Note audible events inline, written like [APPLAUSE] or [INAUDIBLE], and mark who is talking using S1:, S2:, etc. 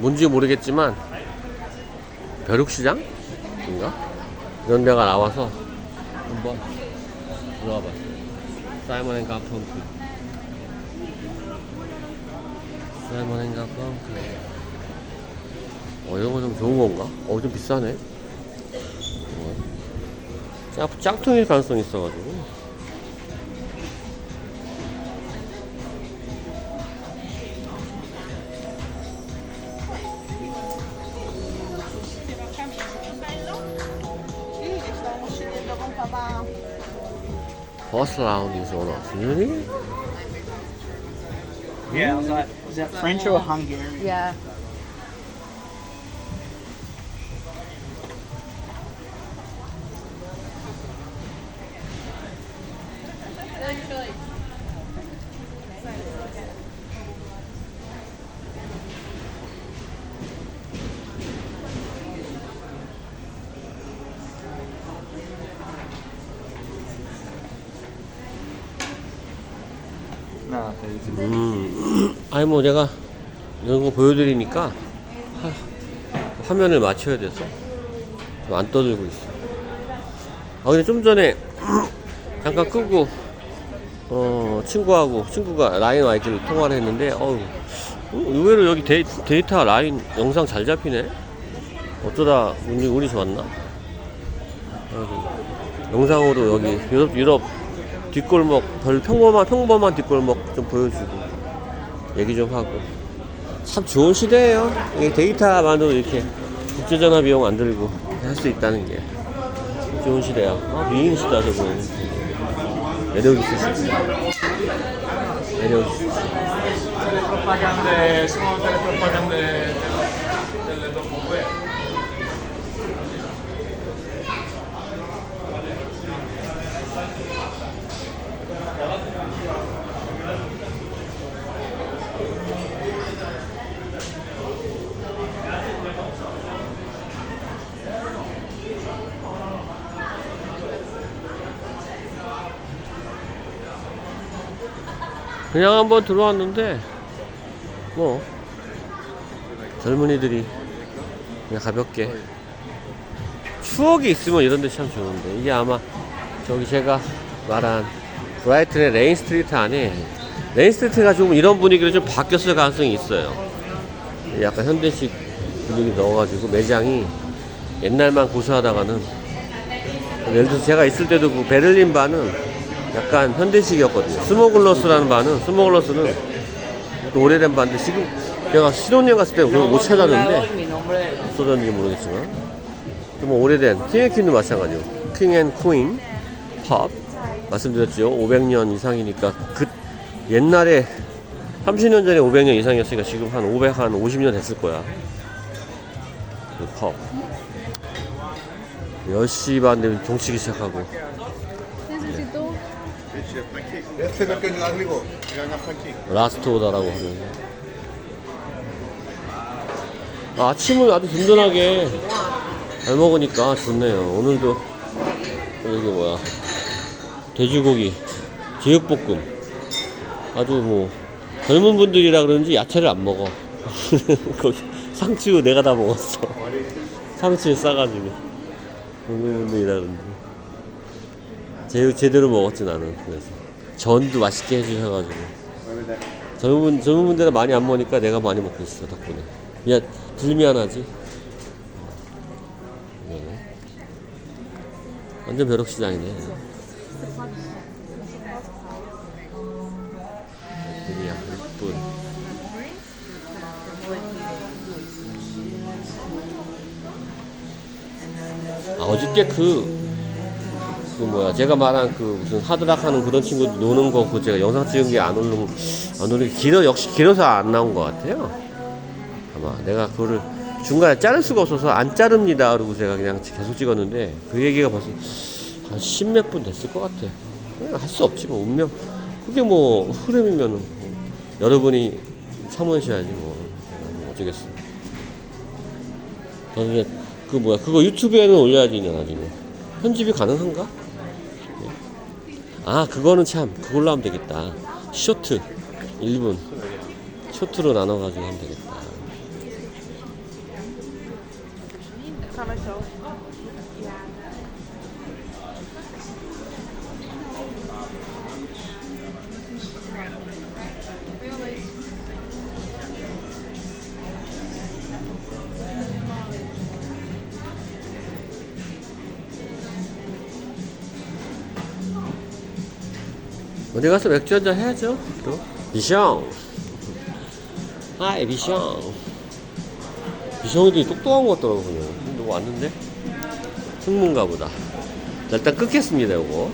S1: 뭔지 모르겠지만 벼룩시장? 인가? 이런 데가 나와서 한번 들어와 봤어요. 사이먼 앤 가펑크. 사이먼 앤 가펑크. 어, 이런 거 좀 좋은 건가? 어, 좀 비싸네. 어. 짝, 짝퉁일 가능성이 있어가지고. Horse lounge is all of really?
S2: Yeah, was that, was that French or Hungarian?
S3: Yeah. Thank you.
S2: No, it's
S1: 음, 아니 뭐 제가 이런 거 보여드리니까 하, 화면을 맞춰야 돼서 좀 안 떠들고 있어. 아 근데 좀 전에 [CLEARS THROAT] 잠깐 끄고 어 친구하고 친구가 라인 와이즈를 통화를 했는데 어우 어, 의외로 여기 데이, 데이터 라인 영상 잘 잡히네. 어쩌다 운이 운이 좋았나? 영상으로 여기 유럽 유럽 뒷골목 별 평범한 평범한 뒷골목 좀 보여주고 얘기 좀 하고 참 좋은 시대예요. 이게 데이터만으로 이렇게 국제전화 비용 안 들고 할 수 있다는 게 좋은 시대야. 아 저분. 매력 있으시고 매력 있으시고.
S4: telepropagande, sono telepropagande delle dopoguerre.
S1: 그냥 한번 들어왔는데 뭐 젊은이들이 그냥 가볍게 추억이 있으면 이런 데 참 좋은데 이게 아마 저기 제가 말한 브라이튼의 레인 스트리트 안에 레인 스트리트가 조금 이런 분위기로 좀 바뀌었을 가능성이 있어요. 약간 현대식 분위기 넣어가지고 매장이 옛날만 고수하다가는 예를 들어서 제가 있을 때도 그 베를린 바는 약간 현대식이었거든요. 스모글러스라는 바는 스모글러스는 또 오래된 바인데 지금 제가 신혼여행 갔을 때 그걸 못 찾았는데 없어졌는지 모르겠지만 좀 오래된 킹앤퀸도 마찬가지고 킹앤퀸 팝. 말씀드렸죠. 500년 이상이니까 그 옛날에 30년 전에 500년 이상이었으니까 지금 한 500, 한 50년 됐을 거야. 그 팝. 10시 반 되면 종치기 시작하고 라스트 오다라고 하면서 아, 아침을 아주 든든하게 잘 먹으니까 좋네요. 오늘도 여기 뭐야? 돼지고기 제육볶음. 아주 뭐 젊은 분들이라 그런지 야채를 안 먹어. [LAUGHS] 거기 상추 내가 다 먹었어. 상추에 싸가지고. 젊은 분들이라 그런지 제, 제대로 먹었지 나는 그래서 전도 맛있게 해주셔가지고 젊은 젊은 분들은 많이 안 먹으니까 내가 많이 먹고 있어 덕분에. 야, 들 미안하지. 이거는. 완전 벼룩시장이네. 애들이야, 이쁜. 아, 어저께 그, 그 뭐야, 제가 말한 그 무슨 하드락 하는 그런 친구 노는 거, 그 제가 영상 찍은 게 안 올른, 안 올린, 길어, 역시 길어서 안 나온 것 같아요. 아마 내가 그거를 중간에 자를 수가 없어서 안 자릅니다. 그러고 제가 그냥 계속 찍었는데 그 얘기가 벌써 한 십몇 분 됐을 것 같아. 할 수 없지, 뭐, 운명. 그게 뭐, 흐름이면은, 뭐 여러분이 참으셔야지, 뭐. 뭐 어쩌겠어. 나중에, 그 뭐야, 그거 유튜브에는 올려야지, 나중에. 편집이 가능한가? 아 그거는 참 그걸로 하면 되겠다. 쇼트 1분 쇼트로 나눠가지고 하면 되겠다.
S3: 음,
S1: 어디 가서 맥주 한잔 해야죠. 또 비숑. 하이 비숑. 비숑이 똑똑한 것 같더라고 그냥. 누구 왔는데? 승문가 보다. 자, 일단 끊겠습니다 요거.